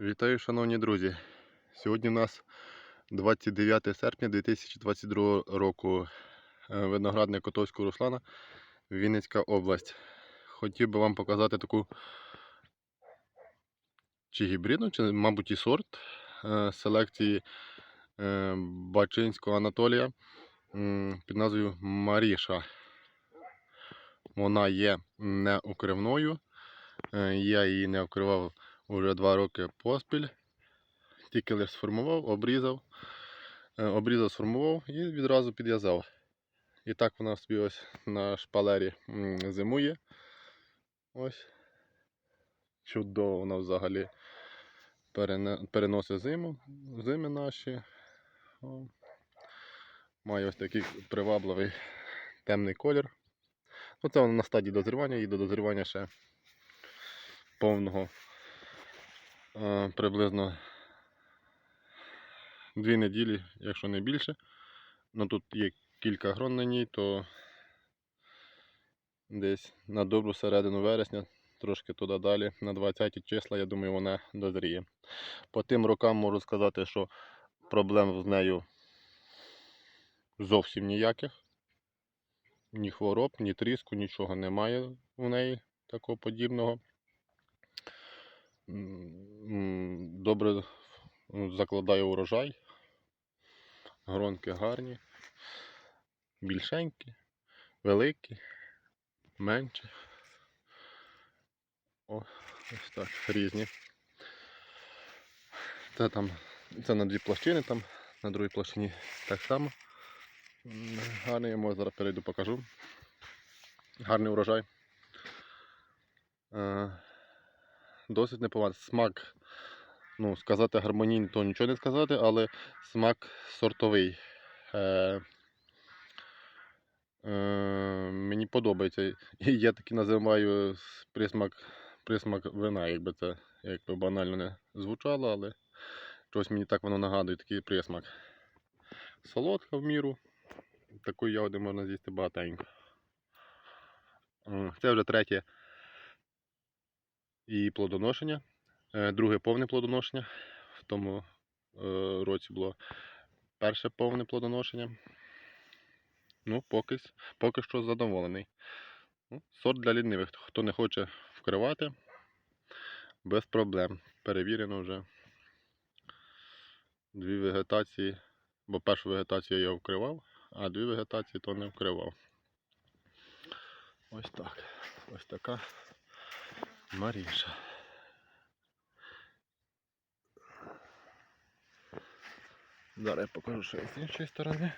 Вітаю, шановні друзі. Сьогодні у нас 29 серпня 2022 року. Е, Виноградник Котовського Руслана, Вінницька область. Хотів би вам показати таку чи гібридну, чи, мабуть, і сорт е, селекції е, Бачинського Анатолія під назвою Маріша. Вона є неукривною. Я її не вкривав уже два роки поспіль. Тільки лише сформував, обрізав, е, обрізав, сформував і відразу підв'язав. І так вона собі ось на шпалері зимує. Ось. Чудово вона взагалі переносить зиму, зими наші. О. Має ось такий привабливий темний колір. Ну, це вона на стадії дозрівання і до дозрівання ще повного приблизно дві неділі, якщо не більше. Ну тут є кілька грон на ній, то десь на добру середину вересня, трошки туди далі, на 20 числа, я думаю, вона дозріє. По тим рокам можу сказати, що проблем з нею зовсім ніяких. Ні хвороб, ні тріску, нічого немає у неї такого подібного. Добре закладає урожай. Гронки гарні, більшенькі, великі, менші. О, ось так, різні. Це там, це на дві площини, там, на другій площині так само. Гарний, я може зараз перейду покажу. Гарний урожай. Досить непоганий. Смак, ну, сказати гармонійний, то нічого не сказати, але смак сортовий. Е, е, мені подобається. І я таки називаю присмак, присмак вина, якби це якби банально не звучало, але щось мені так воно нагадує, такий присмак. Солодка в міру. Такої ягоди можна з'їсти багатенько. Це вже третє і плодоношення. Е, Друге повне плодоношення. В тому е, році було перше повне плодоношення. Ну, поки, поки що задоволений. Ну, сорт для лінивих. Хто не хоче вкривати, без проблем. Перевірено вже. Дві вегетації, бо першу вегетацію я вкривав, а дві вегетації то не вкривав. Ось так. Ось така Маріша. Зараз я покажу ще з іншої сторони.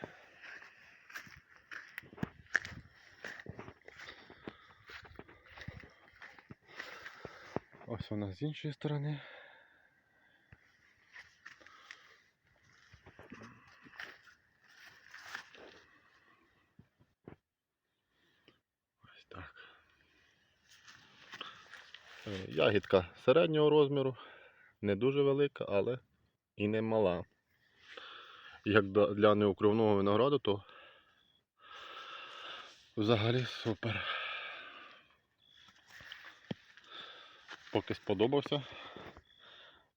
Ось вона з іншої сторони. Ягідка середнього розміру, не дуже велика, але і не мала. Як для неукривного винограду, то взагалі супер. Поки сподобався.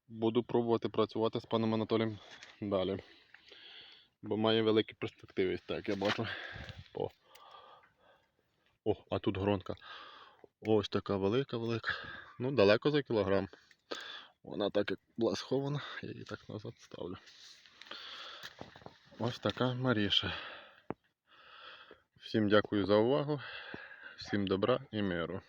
Буду пробувати працювати з паном Анатолієм далі. Бо має великі перспективи, так я бачу. По... О, а тут гронка. Ось така велика-велика. Ну, далеко за кілограм. Вона так як була схована, я її так назад ставлю. Ось така Маріша. Всім дякую за увагу, всім добра і миру.